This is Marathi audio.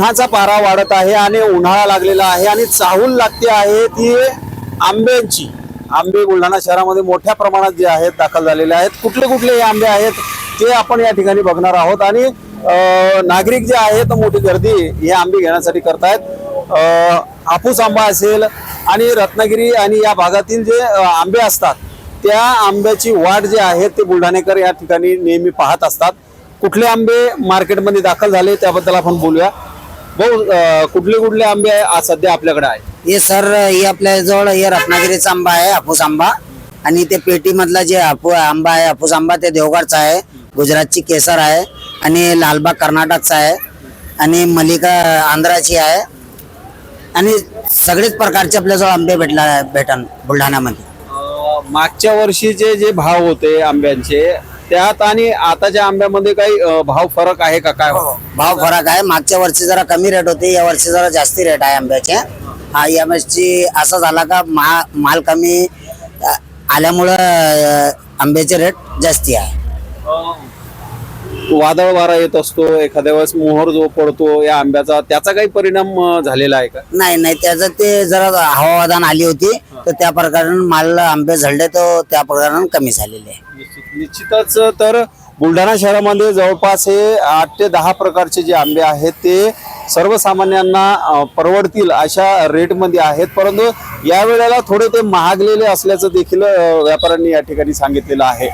उन्हाचा पारा वाढत आहे आणि उन्हाळा लागलेला आहे आणि चाहूल लागते आहे ती आंब्यांची. आंबे बुलढाणा शहरामध्ये मोठ्या प्रमाणात जे आहेत दाखल झालेले आहेत. कुठले कुठले हे आंबे आहेत ते आपण या ठिकाणी बघणार आहोत. आणि नागरिक जे आहेत मोठी गर्दी हे आंबे घेण्यासाठी करतायत. हापूस आंबा असेल आणि रत्नागिरी आणि या भागातील जे आंबे असतात त्या आंब्याची वाट जे आहे ते बुलढाणेकर या ठिकाणी नेहमी पाहत असतात. कुठले आंबे मार्केटमध्ये दाखल झाले त्याबद्दल आपण बोलूया. भाऊ अं, कुठले कुठले आंबे आहे? आज सध्या आपल्याकडे आहे. हे सर हे आपल्या जवळ हे रत्नागिरीचा आंबा आहे हापूस आंबा. आणि ते पेटी मधला जे हापू आंबा आहे हापूस आंबा ते देवगडचा आहे. गुजरातची केसर आहे. आणि लालबाग कर्नाटकचा आहे. आणि मलिका आंध्राची आहे. आणि सगळेच प्रकारचे आपल्याजवळ आंबे भेटला भेटन बुलढाण्यामध्ये. अं, मागच्या वर्षीचे जे भाव होते आंब्यांचे त्यात आणि आताच्या आंब्यामध्ये काही भाव फरक आहे का? काय भाव फरक आहे. मागच्या वर्षी जरा कमी रेट होते. या वर्षी जरा जास्ती रेट आहे आंब्याचे. हा या वर्षी असं झाला का माल कमी आल्यामुळं आंब्याचे रेट जास्ती आहे. वादळ वारा येत असतो एखाद्या वेळेस मोहर जो पडतो या आंब्याचा त्याचा काही परिणाम झालेला आहे का? नाही नाही त्याचं ते जरा हवादान आली होती. तर त्या प्रकारानं माल आंबे झडले तर त्या प्रकारानं कमी झालेले आहे. निश्चित- निश्चितच तर बुलढाणा शहरामध्ये जवळपास हे आठ ते दहा प्रकारचे जे आंबे आहेत ते सर्वसामान्यांना परवडतील अशा रेटमध्ये आहेत. परंतु या वेळेला थोडे ते महागलेले असल्याचं देखील व्यापाऱ्यांनी या ठिकाणी सांगितलेलं आहे.